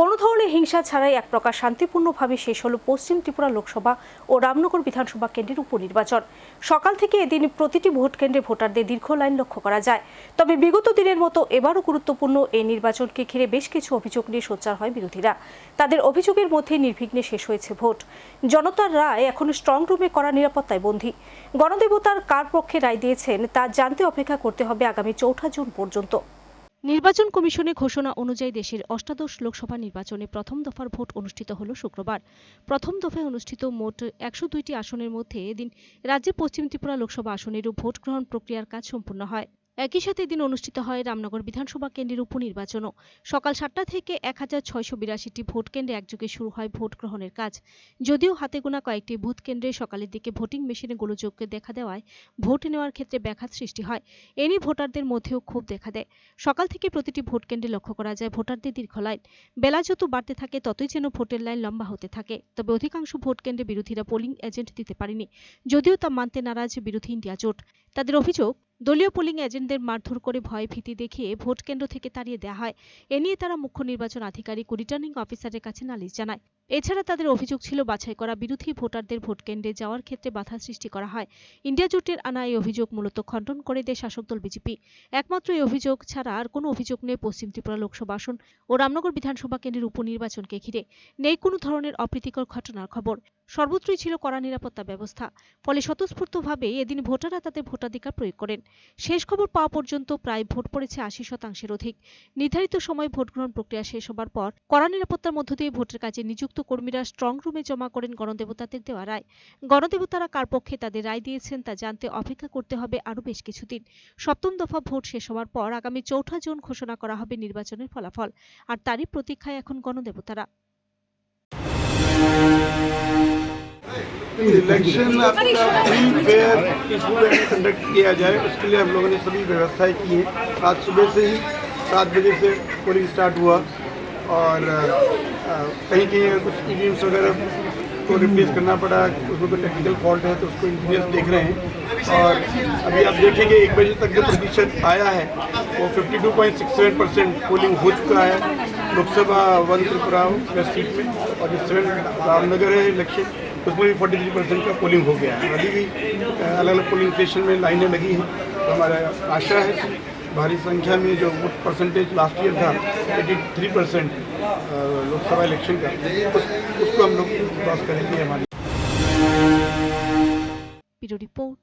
কোনো ধরনের হিংসা ছাড়াই এক প্রকার শান্তিপূর্ণভাবে শেষ হলো পশ্চিম ত্রিপুরা লোকসভা ও রামনগর বিধানসভা কেন্দ্রের উপনির্বাচন। সকাল থেকে এদিন প্রতিটি ভোট কেন্দ্রে ভোটারদের দীর্ঘ লাইন লক্ষ্য করা যায়। তবে বিগত দিনের মতো এবারও গুরুত্বপূর্ণ এই নির্বাচনকে ঘিরে বেশ কিছু অভিযোগ নিয়ে সোচ্চার হয় বিরোধীরা। তাদের অভিযোগের মধ্যে নির্বিঘ্নে শেষ হয়েছে ভোট। জনতার রায় এখন স্ট্রং রুমে করা নিরাপত্তায় বন্দী। গণদেবতার কার পক্ষে রায় দিয়েছেন তা জানতে অপেক্ষা করতে হবে আগামী চৌঠা জুন পর্যন্ত। নির্বাচন কমিশনের ঘোষণা অনুযায়ী দেশের অষ্টাদশ লোকসভা নির্বাচনে প্রথম দফার ভোট অনুষ্ঠিত হল শুক্রবার। প্রথম দফায় অনুষ্ঠিত মোট একশো দুইটি আসনের মধ্যে এদিন রাজ্যে পশ্চিম ত্রিপুরা লোকসভা আসনেরও ভোট গ্রহণ প্রক্রিয়ার কাজ সম্পূর্ণ হয়। একই সাথে এদিন অনুষ্ঠিত হয় রামনগর বিধানসভা কেন্দ্রের উপনির্বাচনও। সকাল সাতটা থেকে এক হাজার ছয়শো বিরাশিটি ভোট কেন্দ্রে একযোগে শুরু হয় ভোট গ্রহণের কাজ। যদিও হাতে গোনা কয়েকটি বুথ কেন্দ্রে সকালের দিকে ভোটিং মেশিনে গোলযোগকে দেখা দেওয়ায় ভোট নেওয়ার ক্ষেত্রে ব্যাঘাত সৃষ্টি হয়। এ নিয়ে ভোটারদের মধ্যেও ক্ষোভ দেখা দেয়। সকাল থেকে প্রতিটি ভোট কেন্দ্রে লক্ষ্য করা যায় ভোটারদের দীর্ঘ লাইন। বেলা যত বাড়তে থাকে, ততই যেন ভোটের লাইন লম্বা হতে থাকে। তবে অধিকাংশ ভোট কেন্দ্রে বিরোধীরা পোলিং এজেন্ট দিতে পারেনি। যদিও তা মানতে নারাজ বিরোধী ইন্ডিয়া জোট। তাদের অভিযোগ দলীয় পোলিং এজেন্টদের মারধর করে ভয় ভীতি দেখিয়ে ভোট কেন্দ্র থেকে তাড়িয়ে দেওয়া হয়। এ নিয়ে তারা মুখ্য নির্বাচন আধিকারিক ও রিটার্নিং অফিসারের কাছে নালিশ জানায়। এছাড়া তাদের অভিযোগ ছিল, বাছাই করা বিরোধী ভোটারদের ভোট কেন্দ্রে যাওয়ার ক্ষেত্রে বাধা সৃষ্টি করা হয়। ইন্ডিয়া জোটের আনা এই অভিযোগ মূলত খণ্ডন করে দেয় শাসক দল বিজেপি একমাত্র এই অভিযোগ ছাড়া আর কোনো অভিযোগ নেই পশ্চিম ত্রিপুরা লোকসভা আসন ও রামনগর বিধানসভা কেন্দ্রের উপনির্বাচনকে ঘিরে। নেই কোনো ধরনের অপ্রীতিকর ঘটনার খবর। সর্বত্রই ছিল কড়া নিরাপত্তা ব্যবস্থা। ফলে স্বতঃস্ফূর্তভাবে এদিন ভোটাররা তাদের ভোটাধিকার প্রয়োগ করেন। শেষ খবর পাওয়া পর্যন্ত প্রায় ভোট পড়েছে আশি শতাংশের অধিক। নির্ধারিত সময় ভোট গ্রহণ প্রক্রিয়া শেষ হবার পর কড়া নিরাপত্তার মধ্য দিয়ে ভোটের কাজে নিযুক্ত কর্মীরা স্ট্রং রুমে জমা করেন গণদেবতাদের দেওয়া রায়। গণদেবতারা কার পক্ষে তাদের রায় দিয়েছেন তা জানতে অপেক্ষা করতে হবে আরও বেশ কিছুদিন। সপ্তম দফা ভোট শেষ হওয়ার পর আগামী চৌঠা জুন ঘোষণা করা হবে নির্বাচনের ফলাফল। আর তারই প্রতীক্ষায় এখন গণদেবতারা। इलेक्शन आपका फ्री फेयर पीसफुल कंडक्ट किया जाए उसके लिए हम लोगों ने सभी व्यवस्थाएँ की हैं। आज सुबह से ही सात बजे से पोलिंग स्टार्ट हुआ और कहीं कहीं कुछ ई वगैरह को रिप्लेस करना पड़ा उसमें कोई टेक्निकल फॉल्ट है तो उसको इंजीनियर्स देख रहे हैं। और अभी आप देखेंगे एक बजे तक जो प्रतिशत आया है वो 52.67 परसेंट पोलिंग हो चुका है। Lok Sabha one Tripura west seat में और जो सेवन रामनगर है इलेक्शन उसमें भी फोर्टी थ्री परसेंट का पोलिंग हो गया है। अभी भी अलग अलग पोलिंग स्टेशन में लाइनें लगी हैं। तो हमारा आशा है कि भारी संख्या में जो वोट परसेंटेज लास्ट ईयर था eighty three percent Lok Sabha election का उस, उसको हम लोग क्रॉस करेंगे हमारी। रिपोर्ट